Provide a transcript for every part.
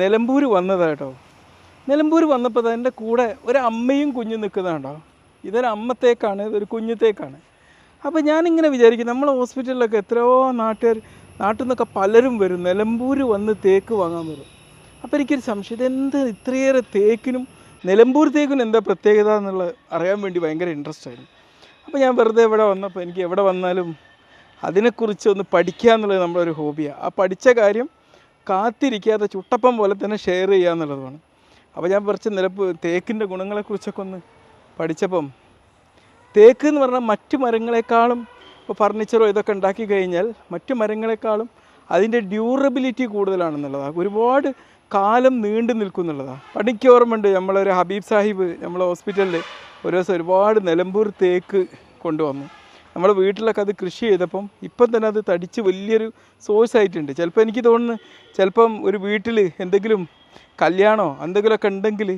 നിലമ്പൂർ വന്നതാട്ടോ നിലമ്പൂർ വന്നപ്പോൾ എന്റെ കൂടെ ഒരു അമ്മയും കുഞ്ഞും നിൽക്കുന്നതാണ്ടോ ഇതൊരു അമ്മത്തേക്കാണ് ഇതൊരു കുഞ്ഞത്തേക്കാണ്. അപ്പോൾ ഞാനിങ്ങനെ വിചാരിക്കും നമ്മൾ ഹോസ്പിറ്റലിലൊക്കെ എത്രയോ നാട്ടുകാർ നാട്ടിൽ നിന്നൊക്കെ പലരും വരും നിലമ്പൂർ വന്ന് തേക്ക് വാങ്ങാൻ വരും. അപ്പോൾ എനിക്കൊരു സംശയം ഇതെന്ത് ഇത്രയേറെ തേക്കിനും നിലമ്പൂർ തേക്കിനും എന്താ പ്രത്യേകത എന്നുള്ളത് അറിയാൻ വേണ്ടി ഭയങ്കര ഇൻട്രസ്റ്റ് ആയിരുന്നു. അപ്പോൾ ഞാൻ വെറുതെ ഇവിടെ വന്നപ്പോൾ എനിക്ക് എവിടെ വന്നാലും അതിനെക്കുറിച്ച് ഒന്ന് പഠിക്കുക എന്നുള്ളത് നമ്മളൊരു ഹോബിയാണ് ആ പഠിച്ച കാര്യം കാത്തിരിക്കാതെ ചുട്ടപ്പം പോലെ തന്നെ ഷെയർ ചെയ്യുക എന്നുള്ളതാണ് അപ്പോൾ ഞാൻ കുറച്ച് നിലപ്പ് തേക്കിന്റെ ഗുണങ്ങളെക്കുറിച്ചൊക്കെ ഒന്ന് പഠിച്ചപ്പം തേക്ക് എന്ന് പറഞ്ഞാൽ മറ്റു മരങ്ങളെക്കാളും ഇപ്പോൾ ഫർണിച്ചറോ ഇതൊക്കെ ഉണ്ടാക്കി കഴിഞ്ഞാൽ മറ്റു മരങ്ങളെക്കാളും അതിന്റെ ഡ്യൂറബിലിറ്റി കൂടുതലാണെന്നുള്ളതാണ് ഒരുപാട് കാലം നീണ്ടു നിൽക്കുന്നുള്ളതാണ് പണിക്ക് ഓർമ്മയുണ്ട് നമ്മളൊരു ഹബീബ് സാഹിബ് നമ്മളെ ഹോസ്പിറ്റലിൽ ഒരു ദിവസം ഒരുപാട് നിലമ്പൂർ തേക്ക് കൊണ്ടുവന്നു. നമ്മുടെ വീട്ടിലൊക്കെ അത് കൃഷി ചെയ്തപ്പം ഇപ്പം തന്നെ അത് തടിച്ച് വലിയൊരു സോഴ്സ് ആയിട്ടുണ്ട്. ചിലപ്പോൾ എനിക്ക് തോന്നുന്നു ചിലപ്പം ഒരു വീട്ടിൽ എന്തെങ്കിലും കല്യാണോ എന്തെങ്കിലുമൊക്കെ ഉണ്ടെങ്കിൽ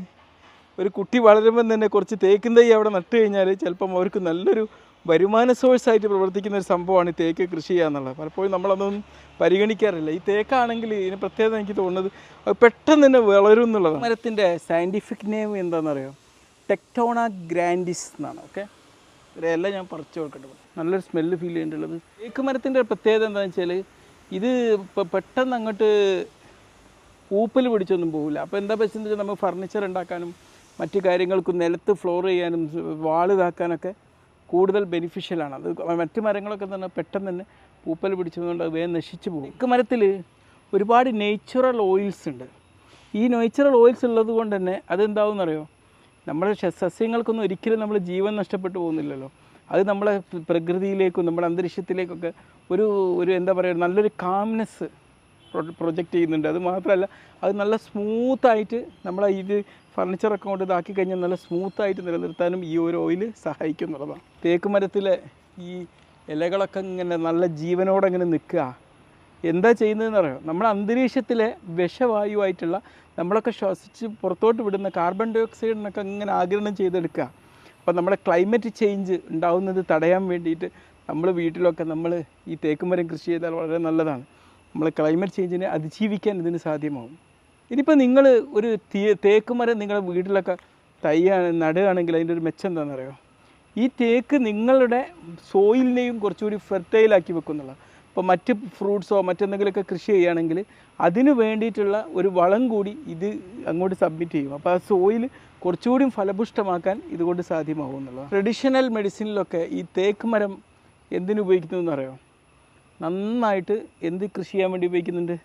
ഒരു കുട്ടി വളരുമ്പം തന്നെ കുറച്ച് തേക്കും തൈ അവിടെ നട്ട് കഴിഞ്ഞാൽ ചിലപ്പം അവർക്ക് നല്ലൊരു വരുമാന സോഴ്സ് ആയിട്ട് പ്രവർത്തിക്കുന്ന ഒരു സംഭവമാണ് ഈ തേക്ക് കൃഷി ചെയ്യുക എന്നുള്ളത്. പലപ്പോഴും നമ്മളതൊന്നും പരിഗണിക്കാറില്ല. ഈ തേക്കാണെങ്കിൽ ഇതിന് പ്രത്യേകത എനിക്ക് തോന്നുന്നത് പെട്ടെന്ന് തന്നെ വളരും എന്നുള്ളതാണ്. മരത്തിന്റെ സയന്റിഫിക് നെയിം എന്താണെന്നറിയോ? ടെക്ടോണ ഗ്രാൻഡിസ് എന്നാണ്. ഓക്കെ ഇവരെല്ലാം ഞാൻ പറിച്ചു കൊടുക്കട്ടെ നല്ലൊരു സ്മെല്ല് ഫീൽ ചെയ്യേണ്ടുള്ളത് തേക്ക് മരത്തിന്റെ പ്രത്യേകത എന്താണെന്ന് വെച്ചാൽ ഇത് ഇപ്പോൾ പെട്ടെന്ന് അങ്ങോട്ട് പൂപ്പൽ പിടിച്ചൊന്നും പോകില്ല അപ്പോൾ എന്താ പറ്റുന്നത് വെച്ചാൽ നമുക്ക് ഫർണിച്ചർ ഉണ്ടാക്കാനും മറ്റു കാര്യങ്ങൾക്കും നിലത്ത് ഫ്ലോർ ചെയ്യാനും വാൾ ഇതാക്കാനൊക്കെ കൂടുതൽ ബെനിഫിഷ്യലാണ് അത് മറ്റു മരങ്ങളൊക്കെ തന്നെ പെട്ടെന്ന് തന്നെ പൂപ്പൽ പിടിച്ചതുകൊണ്ട് അത് വേഗം നശിച്ചു പോകും. തേക്ക് മരത്തിൽ ഒരുപാട് നേച്ചുറൽ ഓയിൽസ് ഉണ്ട്. ഈ നേച്ചുറൽ ഓയിൽസ് ഉള്ളത് കൊണ്ട് തന്നെ അതെന്താവും അറിയോ നമ്മുടെ സസ്യങ്ങൾക്കൊന്നും ഒരിക്കലും നമ്മൾ ജീവൻ നഷ്ടപ്പെട്ടു പോകുന്നില്ലല്ലോ. അത് നമ്മളെ പ്രകൃതിയിലേക്കും നമ്മുടെ അന്തരീക്ഷത്തിലേക്കൊക്കെ ഒരു ഒരു എന്താ പറയുക നല്ലൊരു കാംനെസ് പ്രൊജക്റ്റ് ചെയ്യുന്നുണ്ട്. അത് മാത്രമല്ല അത് നല്ല സ്മൂത്തായിട്ട് നമ്മളെ ഇത് ഫർണിച്ചറൊക്കെ കൊണ്ട് ഇതാക്കി കഴിഞ്ഞാൽ നല്ല സ്മൂത്തായിട്ട് നിലനിർത്താനും ഈ ഒരു ഓയിൽ സഹായിക്കും എന്നുള്ളതാണ്. തേക്ക് മരത്തിലെ ഈ ഇലകളൊക്കെ ഇങ്ങനെ നല്ല ജീവനോടെ ഇങ്ങനെ നിൽക്കുക. എന്താ ചെയ്യുന്നതെന്ന് അറിയോ? നമ്മുടെ അന്തരീക്ഷത്തിലെ വിഷവായുവായിട്ടുള്ള നമ്മളൊക്കെ ശ്വസിച്ച് പുറത്തോട്ട് വിടുന്ന കാർബൺ ഡൈ ഓക്സൈഡിനൊക്കെ ഇങ്ങനെ ആഗിരണം ചെയ്തെടുക്കുക. അപ്പോൾ നമ്മുടെ ക്ലൈമറ്റ് ചേഞ്ച് ഉണ്ടാവുന്നത് തടയാൻ വേണ്ടിയിട്ട് നമ്മൾ വീട്ടിലൊക്കെ നമ്മൾ ഈ തേക്കുമരം കൃഷി ചെയ്താൽ വളരെ നല്ലതാണ്. നമ്മൾ ക്ലൈമറ്റ് ചേഞ്ചിനെ അതിജീവിക്കാൻ ഇതിന് സാധ്യമാവും. ഇനിയിപ്പോൾ നിങ്ങൾ ഒരു തേക്കുമരം നിങ്ങളുടെ വീട്ടിലൊക്കെ തയ്യാണ് നടുകയാണെങ്കിൽ അതിന്റെ ഒരു മെച്ചം എന്താണെന്നറിയോ ഈ തേക്ക് നിങ്ങളുടെ സോയിലിനെയും കുറച്ചുകൂടി ഫെർട്ടൈലാക്കി വെക്കുന്നുള്ള ഇപ്പോൾ മറ്റ് ഫ്രൂട്ട്സോ മറ്റെന്തെങ്കിലുമൊക്കെ കൃഷി ചെയ്യുകയാണെങ്കിൽ അതിന് വേണ്ടിയിട്ടുള്ള ഒരു വളം കൂടി ഇത് അങ്ങോട്ട് സബ്മിറ്റ് ചെയ്യും. അപ്പോൾ ആ സോയിൽ കുറച്ചുകൂടി ഫലപുഷ്ടമാക്കാൻ ഇതുകൊണ്ട് സാധ്യമാവും എന്നുള്ളത് ട്രഡീഷണൽ മെഡിസിനിലൊക്കെ ഈ തേക്ക് മരം എന്തിനു ഉപയോഗിക്കുന്നു നന്നായിട്ട് എന്ത് കൃഷി ചെയ്യാൻ വേണ്ടി ഉപയോഗിക്കുന്നുണ്ട്?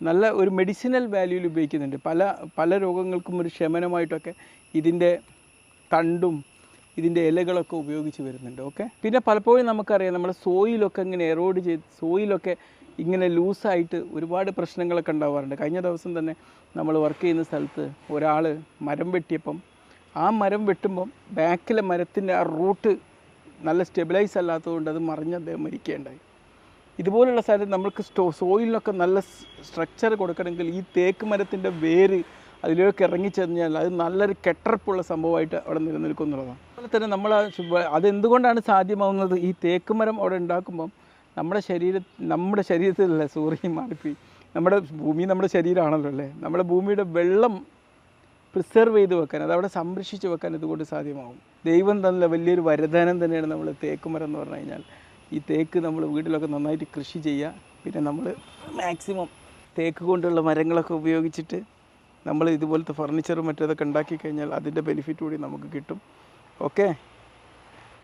നല്ല ഒരു മെഡിസിനൽ വാല്യൂവിൽ ഉപയോഗിക്കുന്നുണ്ട്. പല പല രോഗങ്ങൾക്കും ഒരു ശമനമായിട്ടൊക്കെ ഇതിന്റെ തണ്ടും ഇതിന്റെ ഇലകളൊക്കെ ഉപയോഗിച്ച് വരുന്നുണ്ട് ഓക്കെ പിന്നെ പലപ്പോഴും നമുക്കറിയാം നമ്മുടെ സോയിലൊക്കെ ഇങ്ങനെ എറോഡ് ചെയ്ത് സോയിലൊക്കെ ഇങ്ങനെ ലൂസായിട്ട് ഒരുപാട് പ്രശ്നങ്ങളൊക്കെ ഉണ്ടാവാറുണ്ട്. കഴിഞ്ഞ ദിവസം തന്നെ നമ്മൾ വർക്ക് ചെയ്യുന്ന സ്ഥലത്ത് ഒരാൾ മരം വെട്ടിയപ്പം ആ മരം വെട്ടുമ്പം ബാക്കിലെ മരത്തിന്റെ ആ റൂട്ട് നല്ല സ്റ്റെബിലൈസ് അല്ലാത്തതുകൊണ്ട് അത് മറിഞ്ഞ് അദ്ദേഹം മരിക്കുകയുണ്ടായി. ഇതുപോലുള്ള സ്ഥലത്ത് നമ്മൾക്ക് സ്റ്റോ സോയിലിനൊക്കെ നല്ല സ്ട്രക്ചർ കൊടുക്കണമെങ്കിൽ ഈ തേക്ക് മരത്തിന്റെ വേര് അതിലേക്ക് ഇറങ്ങിച്ചെറിഞ്ഞാൽ അത് നല്ലൊരു കെട്ടറപ്പുള്ള സംഭവമായിട്ട് അവിടെ നിലനിൽക്കും എന്നുള്ളതാണ്. അതുപോലെ തന്നെ നമ്മൾ അതെന്തുകൊണ്ടാണ് സാധ്യമാവുന്നത്? ഈ തേക്ക് മരം അവിടെ ഉണ്ടാക്കുമ്പം നമ്മുടെ ശരീര നമ്മുടെ ശരീരത്തിലല്ല സൂര്യൻ മാറിപ്പോയി. നമ്മുടെ ഭൂമി നമ്മുടെ ശരീരമാണല്ലോ അല്ലേ? നമ്മുടെ ഭൂമിയുടെ വെള്ളം പ്രിസർവ് ചെയ്ത് വെക്കാൻ അതവിടെ സംരക്ഷിച്ച് വെക്കാൻ ഇതുകൊണ്ട് സാധ്യമാവും. ദൈവം തന്ന വലിയൊരു വരദാനം തന്നെയാണ് നമ്മൾ തേക്കുമരം എന്ന് പറഞ്ഞു കഴിഞ്ഞാൽ. ഈ തേക്ക് നമ്മൾ വീട്ടിലൊക്കെ നന്നായിട്ട് കൃഷി ചെയ്യുക. പിന്നെ നമ്മൾ മാക്സിമം തേക്ക് കൊണ്ടുള്ള മരങ്ങളൊക്കെ ഉപയോഗിച്ചിട്ട് നമ്മൾ ഇതുപോലത്തെ ഫർണിച്ചറും മറ്റേതൊക്കെ ഉണ്ടാക്കി കഴിഞ്ഞാൽ അതിന്റെ ബെനിഫിറ്റ് കൂടി നമുക്ക് കിട്ടും. ഓക്കെ